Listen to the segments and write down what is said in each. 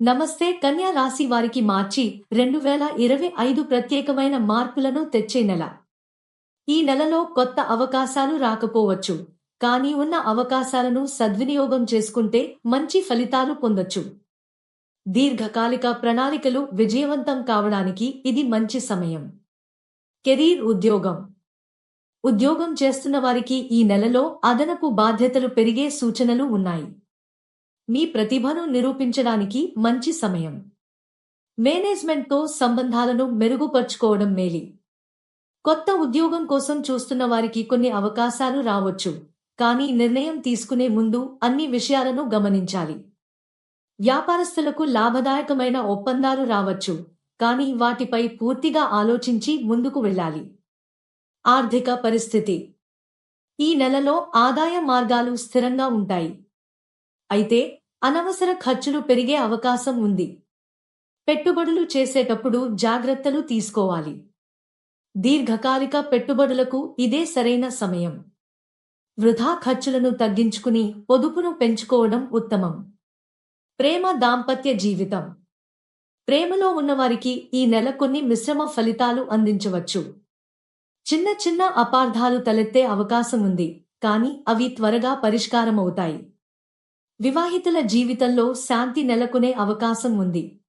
నమస్తే కన్యా రాశి వారికి మార్చి రెండు వేల ఇరవై ఐదు ప్రత్యేకమైన మార్పులను తెచ్చే నెల. ఈ నెలలో కొత్త అవకాశాలు రాకపోవచ్చు. కానీ ఉన్న అవకాశాలను సద్వినియోగం చేసుకుంటే మంచి ఫలితాలు పొందొచ్చు. దీర్ఘకాలిక ప్రణాళికలు విజయవంతం కావడానికి ఇది మంచి సమయం. కెరీర్ ఉద్యోగం. ఉద్యోగం చేస్తున్న వారికి ఈ నెలలో అదనపు బాధ్యతలు పెరిగే సూచనలు ఉన్నాయి. మీ ప్రతిభను నిరూపించడానికి మంచి సమయం. మేనేజ్మెంట్తో సంబంధాలను మెరుగుపరుచుకోవడం మేలి. కొత్త ఉద్యోగం కోసం చూస్తున్న వారికి కొన్ని అవకాశాలు రావచ్చు కానీ నిర్ణయం తీసుకునే ముందు అన్ని విషయాలను గమనించాలి. వ్యాపారస్తులకు లాభదాయకమైన ఒప్పందాలు రావచ్చు కానీ వాటిపై పూర్తిగా ఆలోచించి ముందుకు వెళ్ళాలి. ఆర్థిక పరిస్థితి. ఈ నెలలో ఆదాయ మార్గాలు స్థిరంగా ఉంటాయి. అయితే అనవసర ఖర్చులు పెరిగే అవకాశం ఉంది. పెట్టుబడులు చేసేటప్పుడు జాగ్రత్తలు తీసుకోవాలి. దీర్ఘకాలిక పెట్టుబడులకు ఇదే సరైన సమయం. వృధా ఖర్చులను తగ్గించుకుని పొదుపును పెంచుకోవడం ఉత్తమం. ప్రేమ దాంపత్య జీవితం. ప్రేమలో ఉన్నవారికి ఈ నెల కొన్ని మిశ్రమ ఫలితాలు అందించవచ్చు. చిన్న చిన్న అపార్థాలు తలెత్తే అవకాశం ఉంది కానీ అవి త్వరగా పరిష్కారమవుతాయి. వివాహితుల జీవితంలో శాంతి నెలకొనే అవకాశం ఉంది.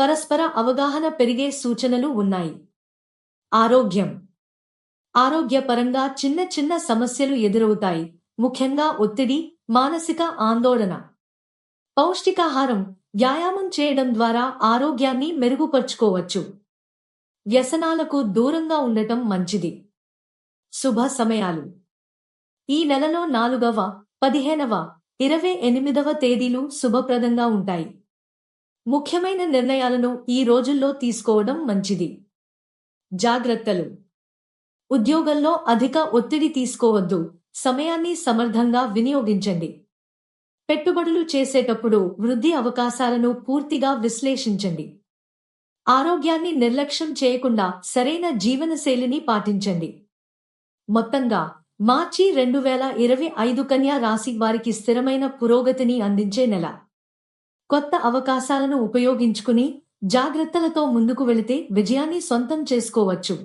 పరస్పర అవగాహన పెరిగే సూచనలు ఉన్నాయి. ఆరోగ్యం. ఆరోగ్యపరంగా చిన్న చిన్న సమస్యలు ఎదురవుతాయి. ముఖ్యంగా ఒత్తిడి మానసిక ఆందోళన. పౌష్టికాహారం వ్యాయామం చేయడం ద్వారా ఆరోగ్యాన్ని మెరుగుపరుచుకోవచ్చు. వ్యసనాలకు దూరంగా ఉండటం మంచిది. శుభ సమయాలు. ఈ నెలలో నాలుగవ పదిహేనవ ఇరవై ఎనిమిదవ తేదీలు శుభప్రదంగా ఉంటాయి. ముఖ్యమైన నిర్ణయాలను ఈ రోజుల్లో తీసుకోవడం మంచిది. జాగ్రత్తలు. ఉద్యోగంలో అధిక ఒత్తిడి తీసుకోవద్దు. సమయాన్ని సమర్థంగా వినియోగించండి. పెట్టుబడులు చేసేటప్పుడు వృద్ధి అవకాశాలను పూర్తిగా విశ్లేషించండి. ఆరోగ్యాన్ని నిర్లక్ష్యం చేయకుండా సరైన జీవనశైలిని పాటించండి. మొత్తంగా మార్చి రెండు వేల ఇరవై ఐదు కన్యా రాశి వారికి స్థిరమైన పురోగతిని అందించే నెల. కొత్త అవకాశాలను ఉపయోగించుకుని జాగ్రత్తలతో ముందుకు వెళితే విజయాన్ని సొంతం చేసుకోవచ్చు.